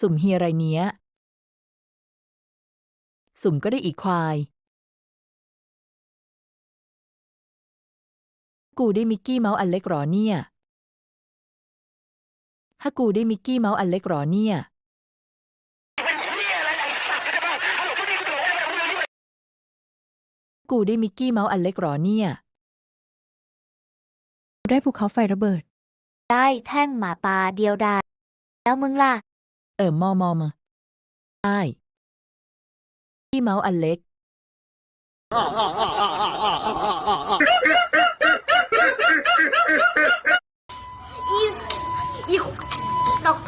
สุ่มเฮียไรเนี้ย สุ่มก็ได้อีกควาย กูได้มิกกี้เมาส์อันเล็กหรอเนี่ยถ้ากูได้มิกกี้เมาส์อันเล็กหรอเนี่ยกูได้มิกกี้เมาส์อันเล็กหรอเนี่ย ได้ภูเขาไฟระเบิด ได้แท่งหมาป่าเดียวดายแล้วมึงล่ะ เออมอมอมาได้พี่เมาส์อันเล็ก อีอีดอก